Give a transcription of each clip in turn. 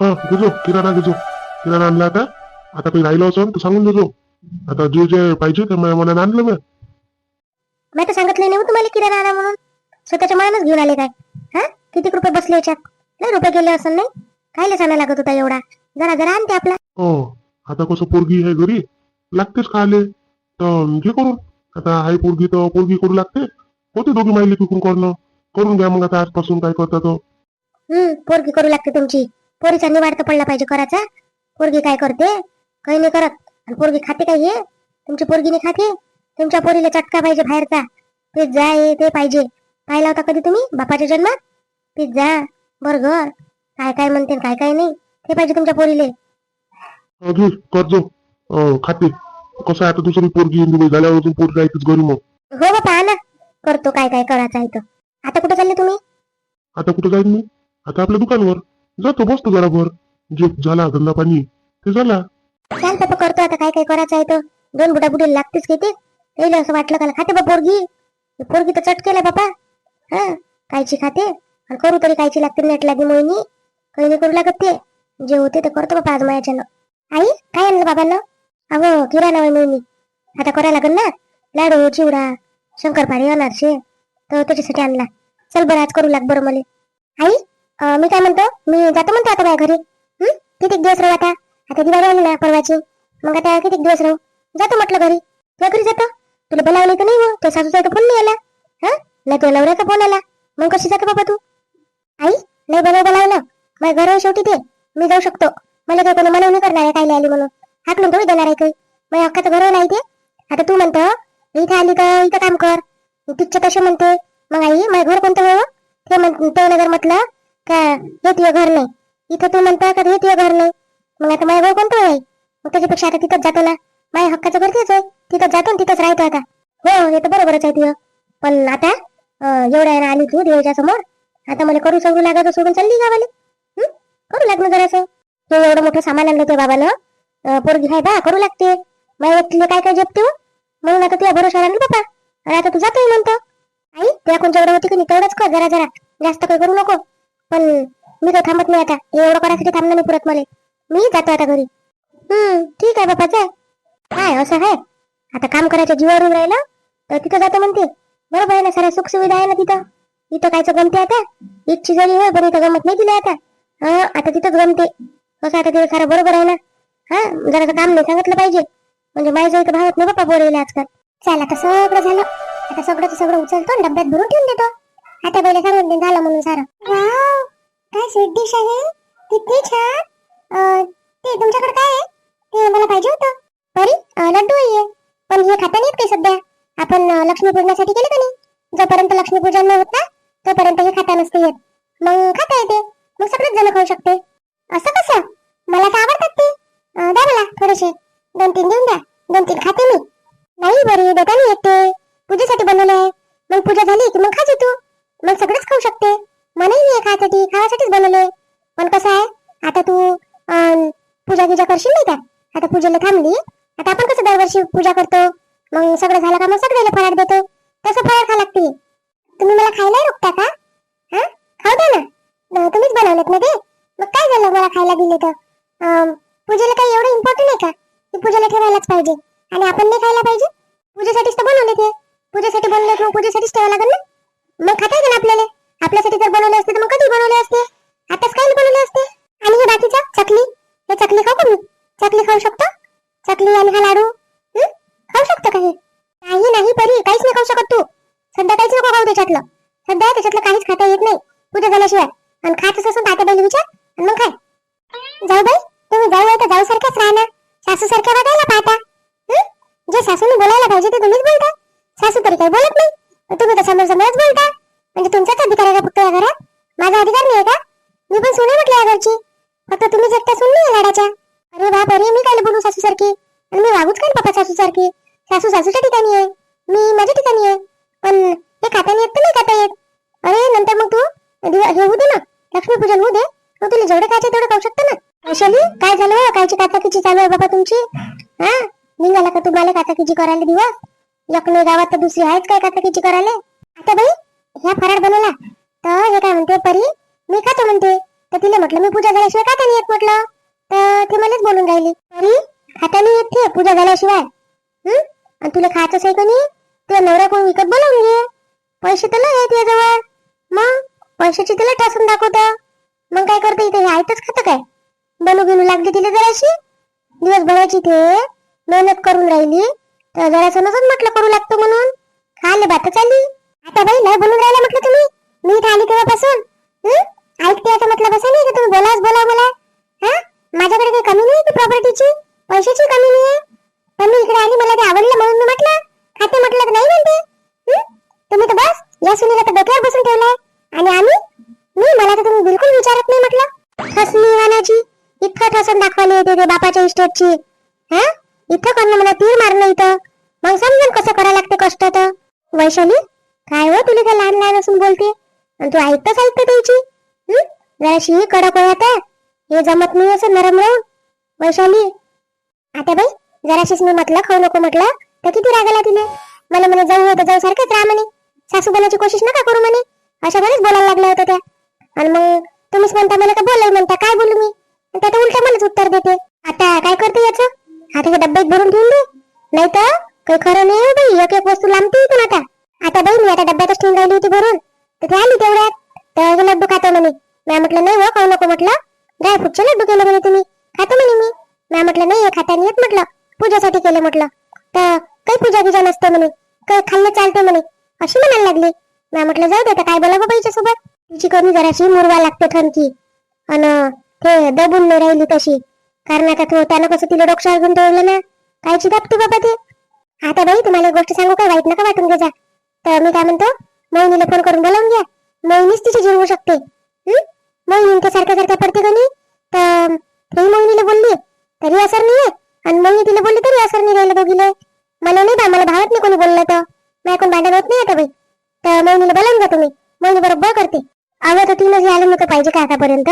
हा घेजो किराणा घेजो किराणा आणला आता. आता काही राहिलं असं तर सांगून देजो आता जे जे पाहिजे ते माझ्या मनाने आणलं मी मी तर सांगितलं नाही हो तुम्हाला किराणा आणा म्हणून. स्वतःच्या मनानच घेऊन आले काय? हा? किती रुपये बसले याच्यात? लय रुपये गेले असं नाही? कायले सांगा लागत होता एवढा? जरा जरा आणते आपला. हो आता कसं पोरगी आहे घरी लागतेच खायले. तर घे करून. आता आहे पोरगी तर पोरगी करू लागते. होते दोघी माहिती पिकून करणं. करून घ्या मग आता आजपासून काय करता तो. हम्म पोरगी करू लागते तुमची. पोरीचा निवाड तर पडला पाहिजे करायचा पोरगी काय करते? काही नाही करत. आणि पोरगी खाते काय हे? तुमची पोरगी नाही खाते? तुमच्या पोरीला चटका पाहिजे बाहेरचा. पिझ्झा हे ते पाहिजे. पाहिला होता कधी तुम्ही? बापाच्या जन्मात? पिझ्झा बर्गर काय काय म्हणते काय काय नाही. ते पाहिजे तुमच्या पोरीले. अं, घे करजो. अं, खाते. कसं आता दुसरी पोरगी झाल्यावर अजून पोरगी आहेच घरी मग. हो बापा ना करतो काय काय करायचं आहे आता कुठे चालले तुम्ही? आता कुठं जाईन मी आता आपल्या दुकानवर. जातो बसतो जरा जे झाला धंदा पाणी ते झाला. चाल बाबा करतो आता काय काय करायचं आहे तर दोन बुटा बुटी लागतेच घेते त्याला असं वाटलं का खाते बा पोरगी. ही पोरगी तर चटकेला बाबा हा कायची खाते. आणि करू तरी कायची लागते नेट लागे मोहिनी. काही नाही करू लागत ते. जे होते ते करतो बाबा आज मायाच्यानं. आई काय आणलं बाबांना? अगं किराणा होय मोहिनी. आता करायला लागेल ना? लाडू चिवडा शंकरपाळी अनारसे. तर त्याच्यासाठी आणला. चल बरं आज करू लाग बरं मला. आई मी काय म्हणतो? मी जातो म्हणतो आता माझ्या घरी. हम्म किती दिवस राहू आता? आता दिवाळी आली ना परवाची. मग आता किती दिवस राहू? जातो म्हटलं घरी. तुला घरी जातो. तुला बोलावलं तर नाही हो? त्या सासूचा फोन नाही आला. हा? नाही तुला नवऱ्याचा फोन आला. मग कशी जातो बाबा तू? आई नाही बोलाव बोलावलं. माझ्या घर शेवटी ते मी जाऊ शकतो. मला काही कोणी मनवणी करणार आहे काही आली म्हणून. हाकलून थोडी देणार आहे काही. माझ्या अख्खाचं घर नाही ते. आता तू म्हणतो इथे आली तर इथं काम कर. तिच्या तसे म्हणते? मग आई माझं घर कोणतं हो? ते म्हण ते नगर म्हटलं. का हे तुझं घर नाही. इथं तू म्हणता का हे तुझं घर नाही? मग आता माझ्या भाऊ कोणतं आहे? मग त्याच्यापेक्षा आता तिथंच जातो ना. माझ्या हक्काचं घर तेच आहे. तिथंच जातो तिथंच राहतो आता. हो हे तर बरोबरच आहे तुझं पण आता एवढ्या ना आली तू देवाच्या समोर. आता मला करू सगळं लागायचं सोडून चालली गावाला? करू लागणं जरासं. हे एवढं मोठं सामान आणलं ते बाबानं. पोरगी आहे बा करू लागते. माझ्या व्यक्तीला काय काय जपते हो? म्हणून आता तुझ्या भरोसा आणलं बाबा. आणि आता तू जातोय म्हणतो. आई तुला कोणच्या होती की नाही तेवढंच कर जरा जरा. जास्त काही करू नको. पण मी तर थांबत नाही आता. एवढं करायसाठी थांबलं नाही पुरत मला. मी जातो आता घरी. हम्म ठीक आहे बाबा जाय काय असं आहे? आता काम करायच्या जीवावरून राहिलं तर तिथं जातो म्हणते. बरोबर आहे ना साऱ्या सुख सुविधा आहे ना तिथं? इथं कायचं गमते आता? इच्छी जरी होय पण इथं गमत नाही दिलं आता. हा आता तिथंच गमते. कसं आता तिथं सारं बरोबर आहे ना? हा जरा काम नाही सांगितलं पाहिजे. म्हणजे माझ्या इथं भावत नाही बाप्पा बोलायला आजकाल. चाल आता सगळं झालं. आता सगळं सगळं उचलतो डब्यात भरून ठेवून देतो. आता पहिले सांगून दे झालं म्हणून सारं. वाव काय स्वीट डिश आहे. किती छान. अं, ते तुमच्याकडे काय आहे? ते मला पाहिजे होतं. परी अं, लड्डू आहे पण हे खाता नाहीत काही सध्या. आपण अं, लक्ष्मीपूजनासाठी केलं का नाही? जोपर्यंत लक्ष्मीपूजन नाही होत ना तोपर्यंत हे खाता नसते येत. मग खाता येते. मग सगळेच जण खाऊ शकते. असं कसं? मला तर आवडतात ते. अं, द्या मला थोडेसे. दोन तीन देऊन द्या. दोन तीन खाते मी. नाही बरी देता नाही येते पूजेसाठी बनवलं आहे मग पूजा झाली की मग खाजी तू. मग सगळंच खाऊ शकते. मलाही नाही खायसाठी खावासाठीच बनवले पण कसं आहे आता तू पूजा गिजा करशील नाही का? आता पूजेला थांबली. आता आपण कसं दरवर्षी पूजा करतो? मग सगळं झालं का मग सगळ्याला फराळ देतो. तसं फराळ खा लागते तुम्ही मला खायला रोखता का? हा? खाऊ द्या ना. तुम्हीच बनवलेत ना ते? मग काय झालं मला खायला दिले तर? अं, पूजेला काही एवढं इम्पॉर्टंट आहे का? की पूजेला ठेवायलाच पाहिजे. आणि आपण नाही खायला पाहिजे? पूजेसाठीच तर बनवले ते पूजेसाठी बनवले मग पूजेसाठीच ठेवावं लागेल ना? मग खाता येईल आपल्याला. आपल्यासाठी जर बनवले असते तर मग कधी बनवले असते? आताच काय बनवले असते. आणि हे बाकीचा? चकली? हे चकली खाऊ का मी? चकली खाऊ शकतो? चकली आणि हा लाडू? खाऊ शकतो का हे? नाही नाही परी काहीच नाही खाऊ शकत तू. सध्या काहीच नको खाऊ त्याच्यातलं. सध्या त्याच्यातलं काहीच खाता येत नाही. पूजा झाल्याशिवाय. आणि खातच असं तात्या बाई विचार. आणि मग काय जाऊ बाई तुम्ही जाऊ आहे तर जाऊ सारख्याच राहणार. सासू सारख्या बघायला पाहता. जे सासूने बोलायला पाहिजे ते तुम्हीच बोलता. सासू तरी काही बोलत नाही. तुम्ही तर समोर समोरच बोलता. म्हणजे तुमचाच अधिकार आहे का फक्त या घरात? माझा अधिकार नाही आहे का? मी पण सुने म्हटलं या घरची. फक्त तुम्ही एकट्या सुन नाही लाडाच्या. अरे बाप अरे मी काय बोलू सासू सारखी आणि मी वागूच काय पप्पा सासू सारखी सासू सासूच्या ठिकाणी आहे. मी माझ्या ठिकाणी आहे. पण हे खाता येत तर नाही खाता येत. अरे नंतर मग तू हे होऊ दे ना. लक्ष्मीपूजन होऊ दे. मग तुला जेवढे खायचे तेवढे खाऊ शकतो ना. वैशाली काय झालं? कायची काचाकीची चालू आहे बाबा तुमची? हा? निघाला का तुम्हाला काचाकीची करायला दिवस लखनौ गावात तर दुसरी आहेच काय काचाकीची करायला? आता बाई ह्या फराळ बनवला. तर हे काय म्हणते परी? मी खातो म्हणते. तर तिला म्हटलं मी पूजा झाल्याशिवाय का नाही येत म्हटलं? तर ते मलाच बोलून राहिली परी खाता नाही येत ते पूजा झाल्याशिवाय. हम्म आणि तुला खायचंच आहे का नाही? तुला नवरा कोण विकत बोलावून घे. पैसे तर नाही आहेत याजवळ. मग? पैशाची तिला टासून दाखवता. मग काय करते इथे? हे आयतच खातं काय? बनू घेऊन लागली तिला जराशी? दिवसभराची ते. मेहनत करून राहिली. तर जरासं नसून म्हटलं करू लागतो म्हणून. खाले भात चाली आता बाई नाही बोलून राहिला म्हटलं तुम्ही? मी इथे आली तेव्हापासून. ऐकते आता म्हटलं बसा नाही का तुम्ही बोलाच बोला बोला हा? माझ्याकडे काही कमी नाही की प्रॉपर्टीची पैशाची कमी नाही पण मी इकडे आली मला ते आवडलं म्हणून मी म्हटलं. खाते म्हटलं तर नाही म्हणते. तुम्ही तर बस या सुनीला तर डोक्यावर बसून ठेवलाय. आणि आम्ही? मी? मला तर तुम्ही बिलकुल विचारत नाही म्हटलं. ठसली वानाची. इतकं ठसून दाखवले होते ते बापाच्या इस्टेटची. हा? इथं करणं मला तीर मारणं इथं? मग समजून कसं करायला लागते कष्ट तर? वैशाली? काय हो तुला काय लहान लहान असून बोलते? आणि तू ऐकतच ऐकते त्याची? जराशी कडक वयात आहे. हे जमत नाही असं नरम राहून वैशाली आता बाई जराशीच मी म्हटलं खाऊ नको म्हटलं. तर किती रागला तिने मला म्हणे जाऊ होतं जाऊ सारखंच राहा म्हणे. सासू बोलायची कोशिश नका करू म्हणे. अशा बरेच बोलायला लागल्या होत्या त्या. आणि मग तुम्हीच म्हणता मला का बोलाय म्हणता? काय बोलू मी? आणि त्यात उलट मलाच उत्तर देते. आता काय करते याचं? आता डब्यात भरून ठेवून दे. नाही तर काही खरं नाही हो बाई एक एक वस्तू लांबते इथून आता आता बाई मी आता डब्यातच ठेवून राहिली होती भरून तर ती आली तेवढ्यात तर हे लड्डू खातो म्हणे मी म्हटलं नाही हो खाऊ नको म्हटलं ड्रायफ्रूटचे लड्डू केले म्हणे तुम्ही खातो म्हणे मी मी म्हटलं नाही हे खाता नाही येत म्हटलं पूजासाठी केलं म्हटलं तर काही पूजा गिजा नसते म्हणे काही खाल्लं चालते म्हणे अशी म्हणायला लागली मी म्हटलं जाऊ दे काय बोला बाईच्या सोबत तिची कमी जराशी मुरवा लागते ठणकी. अन ते दबून नाही राहिली तशी. कारण आता तो त्यानं कसं तिला डोक्यावर घेऊन ठेवलं ना? कायची दाबते बाबा ते? आता बाई तुम्हाला एक गोष्ट सांगू काय वाईट नका वाटून घ्या तर मी काय म्हणतो मोहिनीला फोन करून बोलावून घ्या. मोहिनीच तिची जिरवू शकते. मोहिनी सारख्या सारख्या पडते का नाही? तर मोहिनीला बोलली तरी असर नाहीये. आणि मोहिनी तिला बोलली तरी असर नाही राहिलं दोघीले. मला नाही बा मला भावत नाही कोणी बोललं तर. मी कोण भांडण होत नाही आता बाई. तर मोहिनीला बोलावून घ्या तुम्ही. मोहिनी बरोबर करते. अगं तर तिनं जे आलं नव्हतं पाहिजे का आतापर्यंत?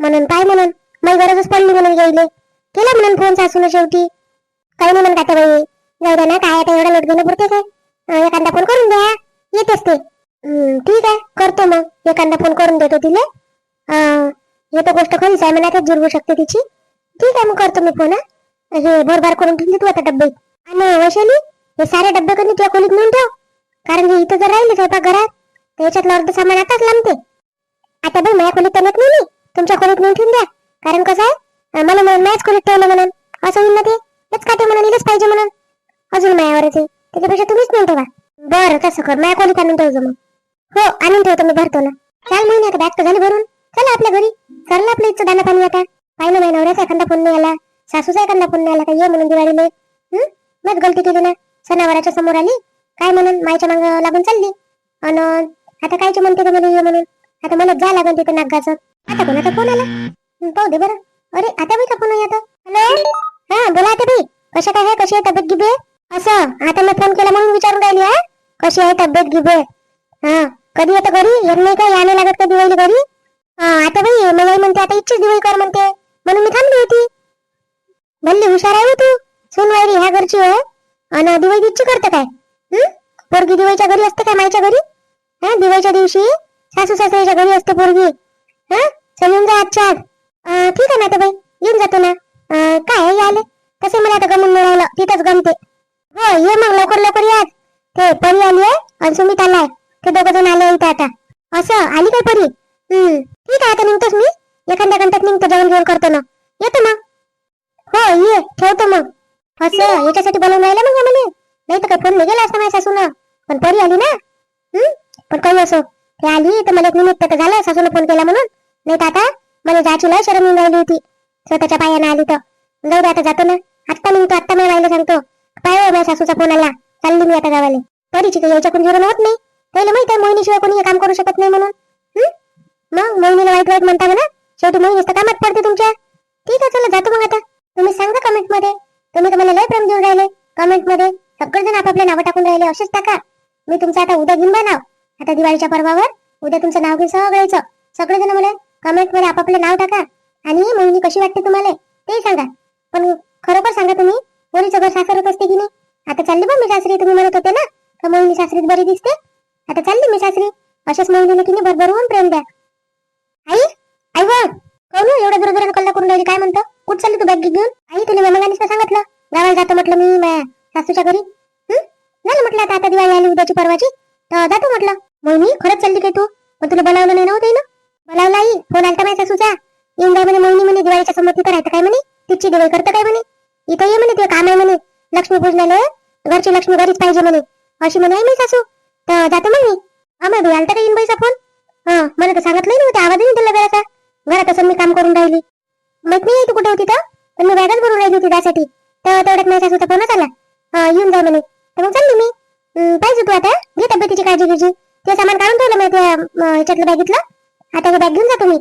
म्हणून काय म्हणून. मग गरजच पडली म्हणून गेले. केला म्हणून फोन सासून शेवटी. काय म्हणून का आता बाई? जाऊ द्या ना काय आता एवढा लोट घेणं पुरते काय? एखादा फोन करून द्या येतेच ते. ठीक आहे. करतो मग. एखादा फोन करून देतो तिला. हे तर गोष्ट खरीच आहे मला आता जिरवू शकते तिची. ठीक आहे मग करतो मी फोन हे भरभार करून ठेवली तू आता डब्बे. आणि वैशाली हे सारे डब्बे कधी तुझ्या खोलीत नेऊन ठेव. कारण की इथं जर राहिले स्वयंपाक घरात तर याच्यातलं अर्ध सामान आताच लांबते. आता बाई माझ्या खोलीत तर नेत नाही मी. तुमच्या खोलीत नेऊन ठेवून द्या. कारण कसं आहे मला म्हणून माझ्याच खोलीत ठेवलं म्हणून. असं होईल ना ते? हेच काटे म्हणून इथेच पाहिजे म्हणून. अजून मायावरच आहे. त्याच्यापेक्षा तुम्हीच नेऊन ठेवा. बरं तसं कर. माझ्या खोलीत आणून ठेवतो मग. हो आणून ठेवतो मी भरतो ना. चाल महिने आता बॅग तर झाली भरून. चला आपल्या घरी. चाललं आपल्या इथं दाना पाणी आता. पाहिलं नाही नवऱ्याचा एखादा फोन नाही आला. सासूचा एखादा फोन नाही आला. का ये म्हणून दिवाळीले? हं? मग गलती केली ना? सणावाराच्या समोर आली? काय म्हणून? मायच्या माग लागून चालली. अन आता कायचे म्हणते का म्हणून आता मला जा लागून तिथे नागाचं आता कोणाचा फोन आला? पाहू दे बरं. अरे आता बाई का फोन आहे आता? हॅलो? हा बोला आता बाई. कशा काय आहे? कशी आहे तब्येत गिबे असं. आता मी फोन केला म्हणून विचारून राहिली आहे कशी आहे तब्येत गिबे हा. कधी येतं घरी? येत नाही का? याने लागत का दिवाळी घरी? हा आता बाई मला म्हणते आता इच्छित दिवाळी कर म्हणते. म्हणून मी थांबली होती. भल्ली हुशार आहे हो तू. सुनवायरी ह्या घरची हो. आहे आणि दिवाळी इच्छा करते काय? पोरगी दिवाळीच्या घरी असते का माईच्या घरी? हा? दिवाळीच्या दिवशी? सासू सासऱ्याच्या घरी असते पोरगी. हा? समजून जा आजच्या आज ठीक आहे ना बाई येऊन जातो ना. काय याले? कसे मला आता गमून मिळालं तिथंच गमते. हो ये मग लवकर लवकर या. ते परी आली आहे आणि सुमित आलाय ते दोघ जण आले इथं आता. असं आली काय परी? हम्म ठीक आहे आता निघतोच मी. एखाद्या घंट्यात निघतो जेवण जेवण करतो ना. येतो मग. हो ये ठेवतो मग. असं याच्यासाठी बनवून राहिलं मग मला. नाही तर काही फोन नाही गेला असता माझ्या सासून. पण परी आली ना? हम्म पण काही असो. ते आली तर मला एक निमित्त तर झालं सासून फोन केला म्हणून. नाही तर आता मला जायची लय शरम येऊन राहिली होती. स्वतःच्या पायानं आली तर. जाऊ दे आता जातो ना. आत्ता निघतो आत्ता मी राहिलं सांगतो. पाय हो, माझ्या सासूचा फोन आला. चालली मी आता गावाला. परीची काही याच्याकडून जिरण होत नाही. त्याला माहीत आहे मोहिनीशिवाय कोणी हे काम करू शकत नाही म्हणून. मग मोहिनीला वाईट वाईट म्हणता म्हणा. शेवटी मोहिनी तर कामात पडते तुमच्या. ठीक आहे चला जातो मग आता. तुम्ही सांगा कमेंटमध्ये. तुम्ही तर मला लय प्रेम देऊन राहिले. कमेंटमध्ये. सगळेजण आपापले नावं टाकून राहिले. असेच टाका मी तुमचं आता उद्या घेऊन नाव आता दिवाळीच्या पर्वावर उद्या तुमचं नाव घेऊन सगळ्याच सगळेजण मला कमेंटमध्ये आपापले नाव टाका. आणि मोहिनी कशी वाटते तुम्हाला? ते सांगा. पण खरोखर सांगा तुम्ही मुलीचं घर सासरत असते की नाही? आता चालली बा मी सासरी तुम्ही म्हणत होते ना? का मोहिनी सासरीत बरी दिसते? आता चालली मी सासरी. अशाच मोहिनीला की नाही भरभरून प्रेम द्या. आई आई वा कोण एवढ्या दूर कल्ला करून राहिली काय म्हणतो? कुठं चालली तू बॅग घेऊन? आई तुला मगानीच सांगितलं. गावाला जातो म्हटलं मी माया सासूच्या घरी? झालं म्हटलं आता आता दिवाळी आली उद्याची परवाची? तर जातो म्हटलं. मोहिनी खरंच चालली काय तू? पण तुला बोलावलं नाही नव्हतं ना? बोलावला आई फोन आलता माझ्या सासूचा. येऊन जाय म्हणे मोहिनी म्हणे दिवाळीच्या समोर तिथं राहतं काय म्हणे? तिची दिवाळी करतं काय म्हणे? इथं ये म्हणे ते काम आहे म्हणे. लक्ष्मी पूजनाला घरची लक्ष्मी घरीच पाहिजे म्हणे. अशी म्हणे आहे मी सासू. तर जातो मग मी. आम्हाला भाई आलता का येईन बाईचा फोन हा मला तर सांगितलं नाही आवाजही आवाज दिला वेळाचा. घरात असं मी काम करून राहिली. माहीत नाही तू कुठे होती तर? पण मी बॅगच भरून राहिली होती त्यासाठी. तर तेवढ्यात माझ्या सासूचा फोनच आला. येऊन जा म्हणे. तर मग चालली मी. पाहिजे तू आता. घे तब्येतीची काळजी घ्यायची ते सामान काढून ठेवलं मी त्या ह्याच्यातलं बॅगीतलं. आता हे बॅग घेऊन जा तुम्ही.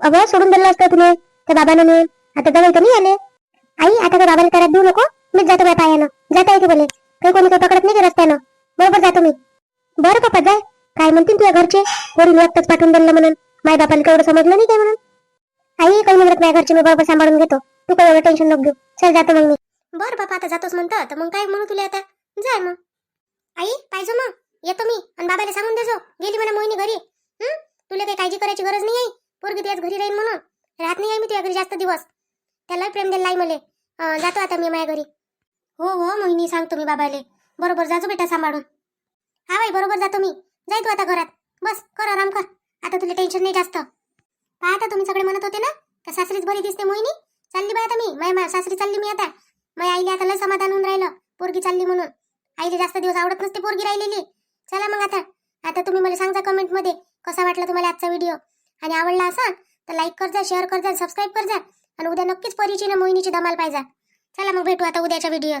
अगं सोडून दिलं असतं तुला त्या बाबानं मी आता जवळ तर नाही आले. आई आता त्या बाबाला त्याला देऊ नको. मीच जातो बाय पायानं. जाता येते बोले. काही कोणी काही पकडत नाही रस्त्यानं. बरोबर जातो मी बरं पप्पा जाय. काय म्हणतील तुझ्या घरचे? कोणी एकटंच पाठवून दिलं म्हणून. माय बापाला तेवढं समजलं नाही काय म्हणून? आई काही म्हणत माझ्या घरचे मी बरोबर सांभाळून घेतो. तू काही एवढं टेन्शन नको घेऊ. चल जातो मग मी. बरं बाबा आता जातोच म्हणतो तर मग काय म्हणू तुला आता? जाय मग. आई पाहिजे मग. येतो मी. आणि बाबाला सांगून देजो. गेली म्हणा मोहिनी घरी. हं? तुला काही काळजी करायची गरज नाही आहे? पोरगी त्याच घरी राहील म्हणून. राहत नाही आहे मी तुझ्या घरी जास्त दिवस. त्याला प्रेम दिला आहे मले. अं, जातो आता मी माझ्या घरी. हो हो मोहिनी सांगतो मी बाबाले. बरोबर जातो बेटा सांभाळून. हा बाई बरोबर जातो मी. जाय तू आता घरात. बस कर आराम कर. आता तुला टेन्शन नाही जास्त. पाहता तुम्ही सगळे म्हणत होते ना? का सासरीच बरी दिसते मोहिनी? चालली बाय आता मी. माय मा- सासरी चालली मी आता. माझ्या आईला आता लय समाधान होऊन राहिलं पोरगी चालली म्हणून. आईला जास्त दिवस आवडत नसते पोरगी राहिलेली. चला मग आता. आता तुम्ही मला सांगा कमेंटमध्ये कसा वाटला तुम्हाला आजचा व्हिडिओ आणि आवडला असा तर लाईक कर जा शेअर कर जा सबस्क्राईब कर जा आणि उद्या नक्कीच परिचय ना मोहिनीची धमाल पाहिजे. चला मग भेटू आता उद्याच्या व्हिडिओ